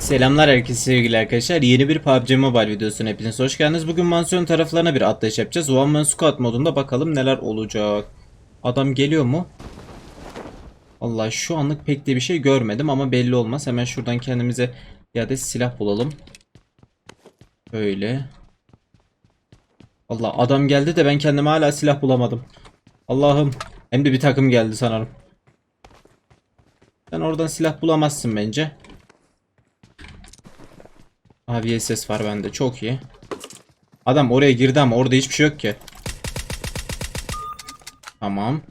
Selamlar herkese sevgili arkadaşlar. Yeni bir PUBG Mobile videosuna hepiniz hoş geldiniz. Bugün mansiyon taraflarına bir atlayış yapacağız. One Man Squad modunda bakalım neler olacak. Adam geliyor mu? Allah şu anlık pek de bir şey görmedim ama belli olmaz. Hemen şuradan kendimize bir adet silah bulalım. Böyle. Allah adam geldi de ben kendime hala silah bulamadım. Allah'ım. Hem de bir takım geldi sanırım. Sen oradan silah bulamazsın bence. Abi SS var bende çok iyi. Adam oraya girdi ama orada hiçbir şey yok ki. Tamam.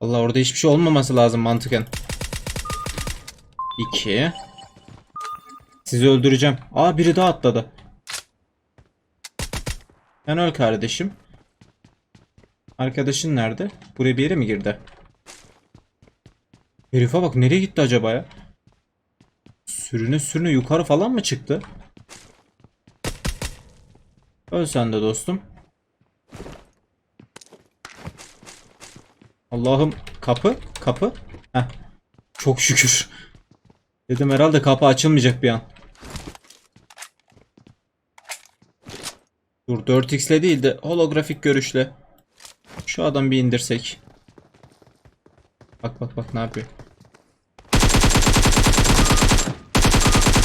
Allah orada hiçbir şey olmaması lazım mantıken. 2 Sizi öldüreceğim. Aa biri daha atladı. Sen öl kardeşim. Arkadaşın nerede? Buraya bir yere mi girdi? Herife bak nereye gitti acaba ya? Sürüne sürüne yukarı falan mı çıktı? Öl sen de dostum. Allah'ım kapı kapı. Heh. Çok şükür. Dedim herhalde kapı açılmayacak bir an. Dur 4x'le değil de holografik görüşle. Şu adam bir indirsek. Bak bak bak ne yapıyor.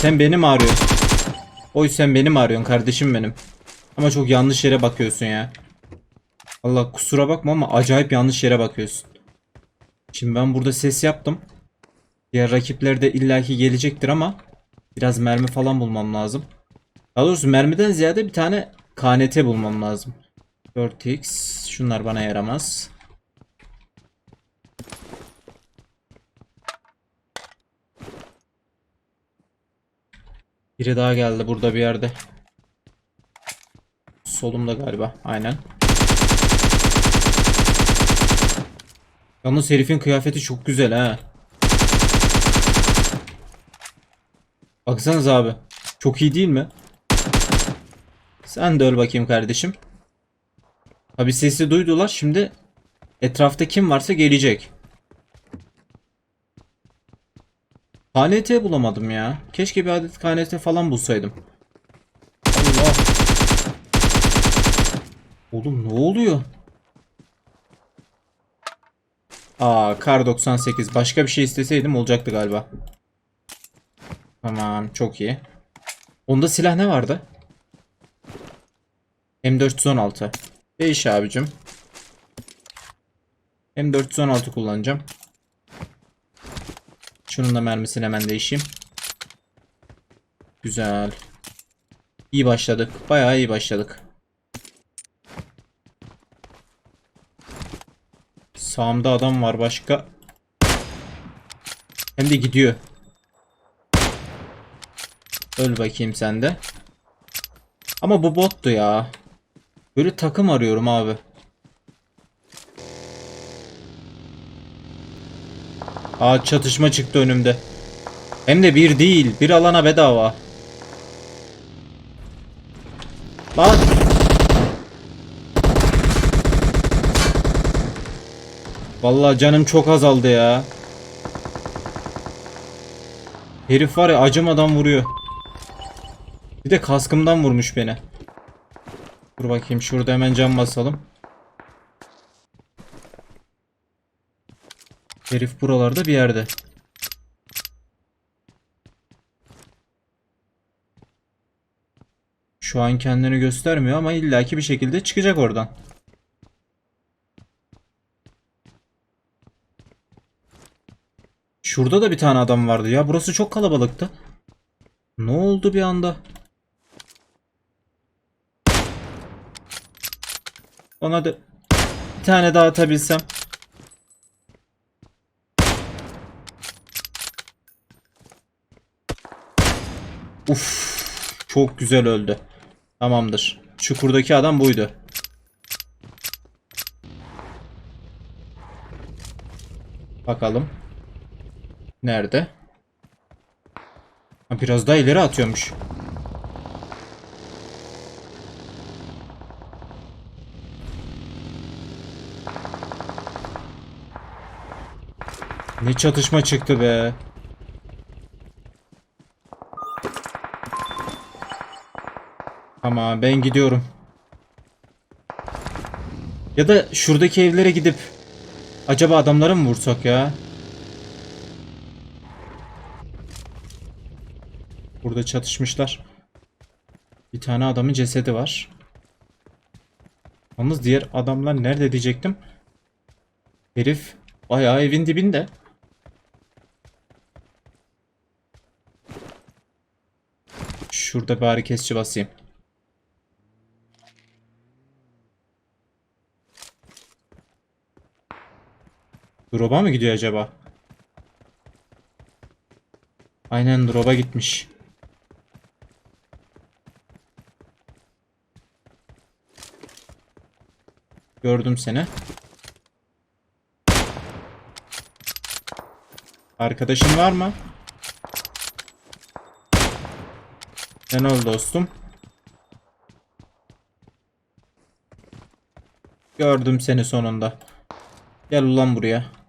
Sen beni mi arıyorsun? Oy sen beni mi arıyorsun kardeşim benim? Ama çok yanlış yere bakıyorsun ya. Allah kusura bakma ama acayip yanlış yere bakıyorsun. Şimdi ben burada ses yaptım. Diğer rakipler de illaki gelecektir ama biraz mermi falan bulmam lazım. Daha doğrusu mermiden ziyade bir tane KNT bulmam lazım. 4x şunlar bana yaramaz. Biri daha geldi burada bir yerde. Solumda galiba. Aynen. Yalnız herifin kıyafeti çok güzel ha. Baksanız abi. Çok iyi değil mi? Sen de öl bakayım kardeşim. Tabi sesi duydular. Şimdi etrafta kim varsa gelecek. KNT bulamadım ya. Keşke bir adet KNT falan bulsaydım. Allah. Oğlum ne oluyor? Aa kar 98. Başka bir şey isteseydim olacaktı galiba. Tamam çok iyi. Onda silah ne vardı? M416. Değiş abicim. M416 kullanacağım. Şunun da mermisini hemen değişeyim. Güzel. İyi başladık. Bayağı iyi başladık. Sağımda adam var başka. Hem de gidiyor. Öl bakayım sen de. Ama bu bottu ya. Böyle takım arıyorum abi. Aa çatışma çıktı önümde. Hem de bir değil. Bir alana bedava. Lan. Vallahi canım çok azaldı ya. Herif var ya acımadan vuruyor. Bir de kaskımdan vurmuş beni. Dur bakayım şurada hemen cam basalım. Herif buralarda bir yerde. Şu an kendini göstermiyor ama illaki bir şekilde çıkacak oradan. Şurada da bir tane adam vardı ya. Burası çok kalabalıktı. Ne oldu bir anda? Ona da bir tane daha atabilsem. Uf, çok güzel öldü. Tamamdır. Çukurdaki adam buydu. Bakalım. Nerede? Biraz daha ileri atıyormuş. Ne çatışma çıktı be. Tamam ben gidiyorum. Ya da şuradaki evlere gidip acaba adamları mı vursak ya? Burada çatışmışlar. Bir tane adamın cesedi var. Yalnız diğer adamlar nerede diyecektim. Herif bayağı evin dibinde. Şurada bari kesici basayım. Drop'a mı gidiyor acaba? Aynen drop'a gitmiş. Gördüm seni. Arkadaşın var mı? Sen ol dostum. Gördüm seni sonunda. Gel ulan buraya.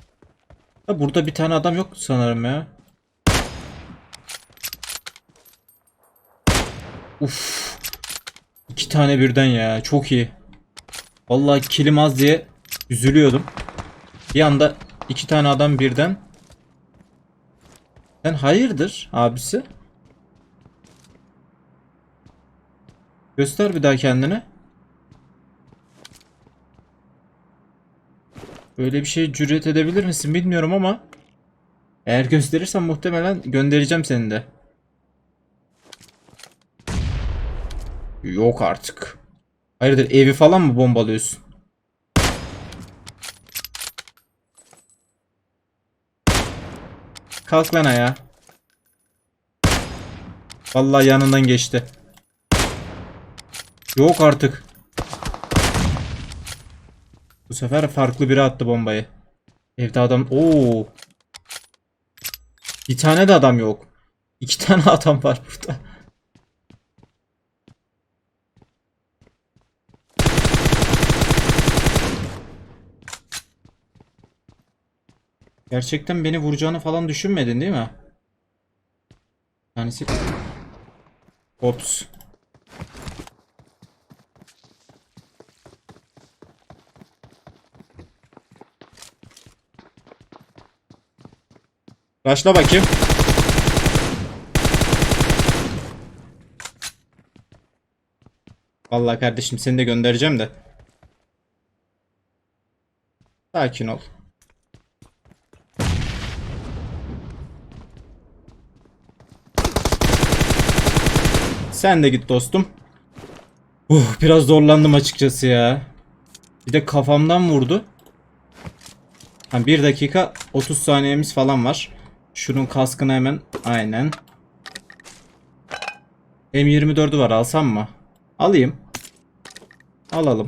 Ha, burada bir tane adam yok sanırım ya. Uf. İki tane birden ya. Çok iyi. Vallahi kilim az diye üzülüyordum. Bir anda iki tane adam birden. Sen hayırdır abisi? Göster bir daha kendini. Böyle bir şey cüret edebilir misin bilmiyorum ama eğer gösterirsen muhtemelen göndereceğim seni de. Yok artık. Hayırdır evi falan mı bombalıyorsun? Kalk lan ayağa. Vallahi yanından geçti. Yok artık. Bu sefer farklı biri attı bombayı. Evde adam... Oo. Bir tane de adam yok. İki tane adam var burada. Gerçekten beni vuracağını falan düşünmedin değil mi? Tanesi... Ops. Başla bakayım. Vallahi kardeşim seni de göndereceğim de. Sakin ol. Sen de git dostum. Uh, biraz zorlandım açıkçası ya. Bir de kafamdan vurdu. Ha, 1 dakika 30 saniyemiz falan var. Şunun kaskını hemen aynen. M24'ü var alsam mı? Alayım. Alalım.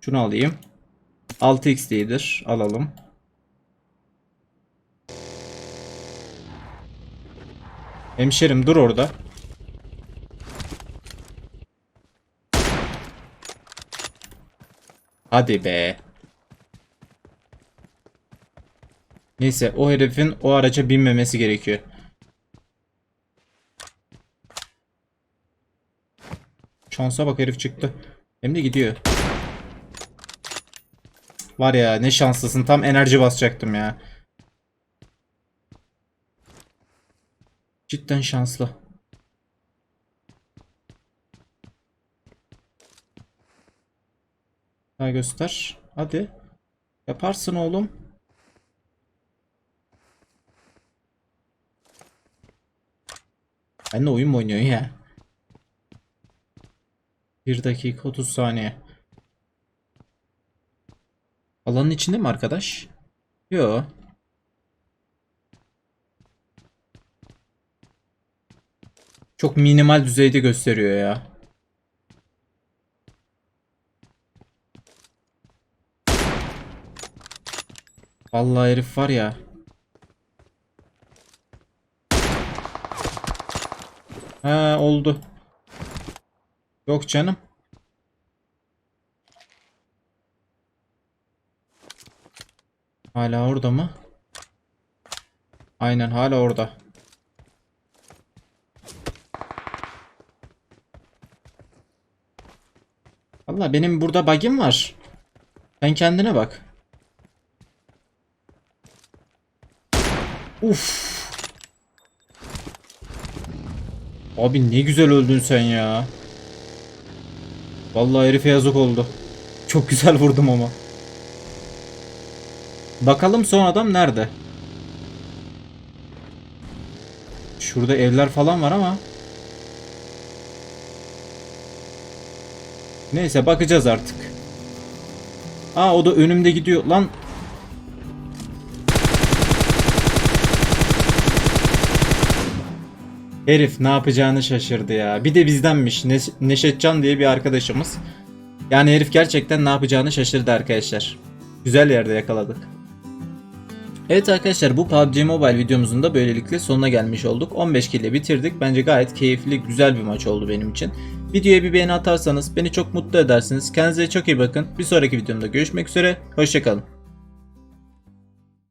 Şunu alayım. 6x değildir. Alalım. Hemşerim dur orada. Hadi be. Neyse o herifin o araca binmemesi gerekiyor. Şansa bak herif çıktı. Hem de gidiyor. Var ya ne şanslısın tam enerji basacaktım ya. Cidden şanslı. Daha göster. Hadi. Yaparsın oğlum. Benle oyun mu oynuyorsun ya? 1 dakika 30 saniye. Alanın içinde mi arkadaş? Yo. Çok minimal düzeyde gösteriyor ya. Vallahi herif var ya. Ha oldu. Yok canım. Hala orada mı? Aynen hala orada. Valla benim burada bug'im var. Sen kendine bak. Uf. Abi ne güzel öldün sen ya. Vallahi herife yazık oldu. Çok güzel vurdum ama. Bakalım son adam nerede? Şurada evler falan var ama. Neyse bakacağız artık. Aa o da önümde gidiyor lan. Herif ne yapacağını şaşırdı ya. Bir de bizdenmiş. Neş- Neşetcan diye bir arkadaşımız. Yani herif gerçekten ne yapacağını şaşırdı arkadaşlar. Güzel yerde yakaladık. Evet arkadaşlar bu PUBG Mobile videomuzun da böylelikle sonuna gelmiş olduk. 15 kill ile bitirdik. Bence gayet keyifli, güzel bir maç oldu benim için. Videoya bir beğeni atarsanız beni çok mutlu edersiniz. Kendinize çok iyi bakın. Bir sonraki videomda görüşmek üzere. Hoşçakalın.